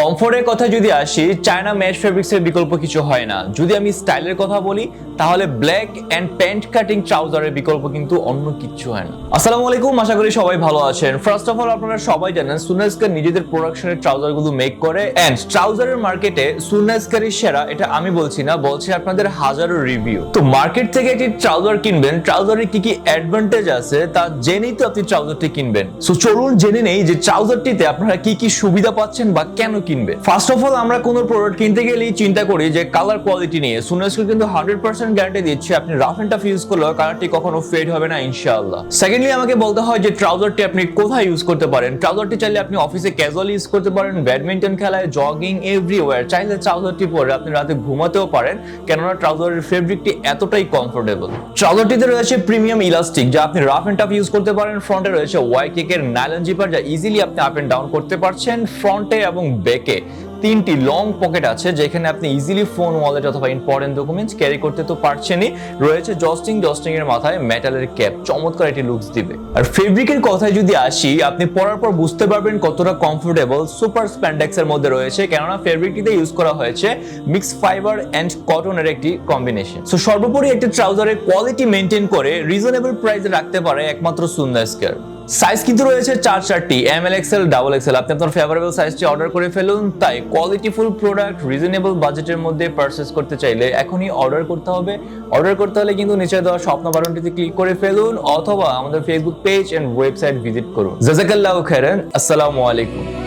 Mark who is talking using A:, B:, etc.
A: কমফোর্টের কথা যদি আসি চায়না ম্যাট ফেব্রিক্সের বিকল্প কিছু হয় না। যদি আমি স্টাইলের কথা বলি, তাহলে ব্ল্যাক অ্যান্ড প্যান্ট কাটিং ট্রাউজারের বিকল্প কিন্তু অন্য কিচ্ছু হয় না। আসসালামু আলাইকুম, আশা করি সবাই ভালো আছেন। ফার্স্ট অফ অল আপনারা সবাই জানেন সুনেস্কার নিজেদের প্রোডাকশনের ট্রাউজারগুলো মেক করে এন্ড ট্রাউজারের মার্কেটে সুনেস্কারই সেরা, এটা আমি বলছি না, বলছি আপনাদের হাজারো রিভিউ তো মার্কেট থেকে একটি ট্রাউজার কিনবেন ট্রাউজারের কি কি অ্যাডভান্টেজ আছে, তা জেনেই তো আপনি ট্রাউজারটি কিনবেন। সো চলুন জেনে নেই যে ট্রাউজারটিতে আপনারা কি কি সুবিধা পাচ্ছেন বা কেন কিনবেন ফার্স্ট অফ অল আমরা কোনো প্রোডাক্ট কিনতে গেলেই চিন্তা করি যে কালার কোয়ালিটি নিয়ে। সুনেস্কো কিন্তু হান্ড্রেড পার্সেন্ট গ্যারান্টি দিচ্ছে, আপনি রাফ এন্ড টাফ ইউজ কালারটি কখনো ফেড হবে না, ইনশাআল্লাহ। সেকেন্ডলি আমাকে বলতে হয় যে ট্রাউজারটি আপনি কোথায় ইউজ করতে পারেন? ট্রাউজারটি চাইলে আপনি অফিসে ক্যাজুয়ালি ইউজ করতে পারেন ব্যাডমিন্টন খেলায় জগিং এভরিওয়্যার চাইলে ট্রাউজারটি পরে আপনি রাতে ঘুমাতেও পারেন, কেননা ট্রাউজারের ফেব্রিকটি এতটাই কমফোর্টেবল ট্রাউজারটিতে রয়েছে প্রিমিয়াম ইলাস্টিক যা আপনি রাফ এন্ড টাফ ইউজ করতে পারেন। ফ্রন্টে রয়েছে ওয়াই কেকের নাইলন জিপার যা ইজিলি আপনি আপ এন্ড ডাউন করতে পারছেন। ফ্রন্টে এবং ব্যাকে তিনটি লং পকেট আছে, যেখানে আপনি ইজিলি ফোন ওয়ালেট অথবা ইম্পর্টেন্ট ডকুমেন্টস ক্যারি করতে তো পারছেনই। রয়েছে জস্টিং জস্টিং এর মাথায় মেটালের ক্যাপ চমৎকার একটি লুকস দিবে। আর ফেব্রিকের কথায় যদি আসি, আপনি পরার পর বুঝতে পারবেন কতটা কমফোর্টেবল সুপার স্প্যান্ডেক্স এর মধ্যে রয়েছে, কেননা ফেব্রিকটিতে ইউজ করা হয়েছে মিক্স ফাইবার এন্ড কটনের একটি কম্বিনেশন সো সর্বোপরি একটি ট্রাউজারের কোয়ালিটি মেনটেন করে রিজনেবল প্রাইসে রাখতে পারে একমাত্র সুন্দর সাইজ কিন্তু রয়েছে চার চারটি M L XL double XL আপনি আপনার ফেভারেবল সাইজটি অর্ডার করে ফেলুন, তাই কোয়ালিটিফুল প্রোডাক্ট রিজনেবল বাজেটের মধ্যে পারচেস করতে চাইলে এখনই অর্ডার করতে হবে। অর্ডার করতে হলে কিন্তু নিচে দেওয়া স্বপ্ন বারণটিতে ক্লিক করে ফেলুন, অথবা আমাদের Facebook page and website visit করুন। জাজাকাল্লাহ খেরেন আসসালামু আলাইকুম।